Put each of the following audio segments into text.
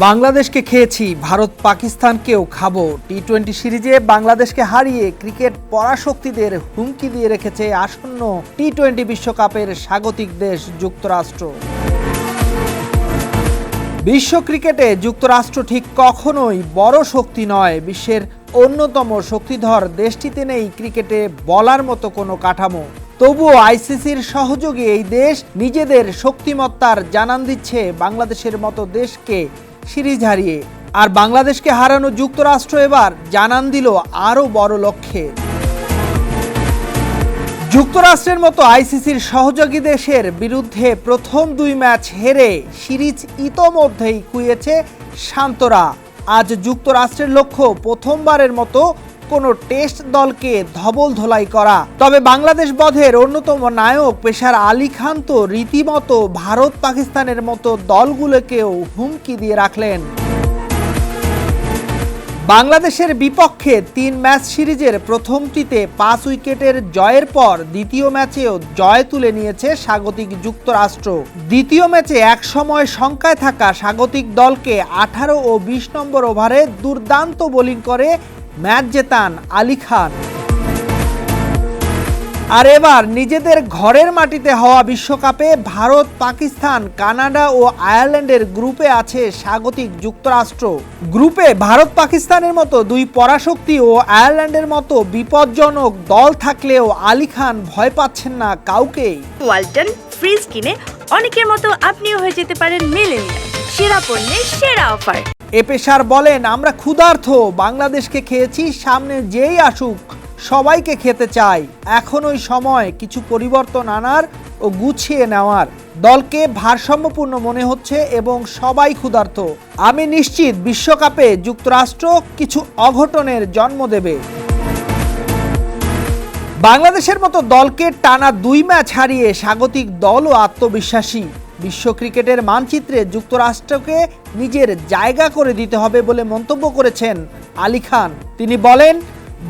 বাংলাদেশকে খেয়েছি, ভারত পাকিস্তানকেও খাব। টি টোয়েন্টি সিরিজে বাংলাদেশকে হারিয়ে ক্রিকেট পরাশক্তিদের হুমকি দিয়ে রেখেছে আসন্ন টি টোয়েন্টি বিশ্বকাপের স্বাগতিক দেশ যুক্তরাষ্ট্র। বিশ্ব ক্রিকেটে যুক্তরাষ্ট্র ঠিক কখনোই বড় শক্তি নয়। বিশ্বের অন্যতম শক্তিধর দেশটিতে নেই ক্রিকেটে বলার মতো কোনো কাঠামো। তবুও আইসিসির সহযোগে এই দেশ নিজেদের শক্তিমত্তার জানান দিচ্ছে বাংলাদেশের মতো দেশকে সিরিজ হারিয়ে। আর বাংলাদেশকে হারানো যুক্তরাষ্ট্র এবার জানান দিল আরও বড় লক্ষ্যে। যুক্তরাষ্ট্রের মতো আইসিসির সহযোগী দেশের বিরুদ্ধে প্রথম দুই ম্যাচ হেরে সিরিজ ইতোমধ্যেই কুয়েছে শান্তরা। আজ যুক্তরাষ্ট্রের লক্ষ্য প্রথমবারের মতো কোনো টেস্ট দলকে ধবল ধোলাই করা। তবে বাংলাদেশ বধের অন্যতম নায়ক পেশার আলী খান তো রীতিমতো ভারত পাকিস্তানের মতো দলগুলোকেও হুমকি দিয়ে রাখলেন। বাংলাদেশের বিপক্ষে তিন ম্যাচ সিরিজের প্রথমটিতে পাঁচ উইকেটের জয়ের পর দ্বিতীয় ম্যাচেও জয় তুলে নিয়েছে স্বাগতিক যুক্তরাষ্ট্র। দ্বিতীয় ম্যাচে এক সময় শঙ্কায় থাকা স্বাগতিক দলকে আঠারো ও বিশ নম্বর ওভারে দুর্দান্ত বোলিং করে ম্যাচ জেতান আলী খান। আর এবার নিজেদের ঘরের মাটিতে হওয়া বিশ্বকাপে ভারত, পাকিস্তান, কানাডা ও আয়ারল্যান্ডের গ্রুপে আছে স্বাগতিক যুক্তরাষ্ট্র। গ্রুপে ভারত, পাকিস্তানের মতো দুই পরাশক্তি ও আয়ারল্যান্ডের মতো বিপজ্জনক দল থাকলেও আলী খান ভয় পাচ্ছেন না কাউকেই। ওয়ালটন, ফ্রিজ কিনে অনেকের মতো আপনিও হয়ে যেতে পারেন মেলেনিয়া সেরা পণ্যের সেরা অফার। এ বলেন, আমরা ক্ষুধার্থ, বাংলাদেশকে খেয়েছি, সামনে যেই আসুক, সবাইকে খেতে চাই। এখন ওই সময়, কিছু পরিবর্তন আনার ও গুছিয়ে নেওয়ার। দলকে ভারসাম্যপূর্ণ মনে হচ্ছে এবং সবাই ক্ষুধার্ত আমি নিশ্চিত বিশ্বকাপে যুক্তরাষ্ট্র কিছু অঘটনের জন্ম দেবে। বাংলাদেশের মতো দলকে টানা দুই ম্যাচ হারিয়ে স্বাগতিক দলও আত্মবিশ্বাসী। বিশ্ব ক্রিকেটের মানচিত্রে যুক্তরাষ্ট্রকে নিজের জায়গা করে দিতে হবে বলে মন্তব্য করেছেন আলী খান। তিনি বলেন,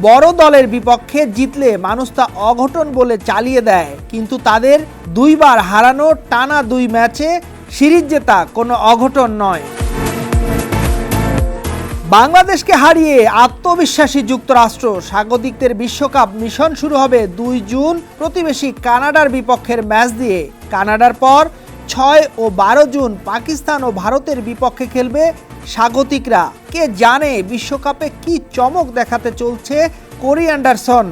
বড় দলের বিপক্ষে জিতলে মানুষ তা অঘটন বলে চালিয়ে দেয়, কিন্তু তাদের দুইবার হারানো টানা দুই ম্যাচে সিরিজ জেতা কোনো অঘটন নয়। বাংলাদেশকে হারিয়ে আত্মবিশ্বাসী যুক্তরাষ্ট্র, স্বাগতিকদের বিশ্বকাপ মিশন শুরু হবে দুই জুন। প্রতিবেশী কানাডার বিপক্ষের ম্যাচ দিয়ে। কানাডার পর ছয় ও বারো জুন পাকিস্তান ও ভারতের বিপক্ষে খেলবে স্বাগতিকরা। কে জানে বিশ্বকাপে কি চমক দেখাতে চলছে কোরি অ্যান্ডারসন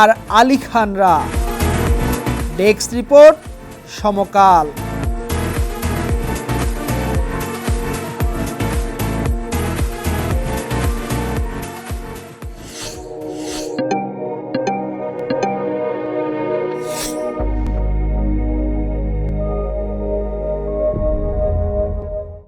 আর আলী খানরা। Desk report Samakal.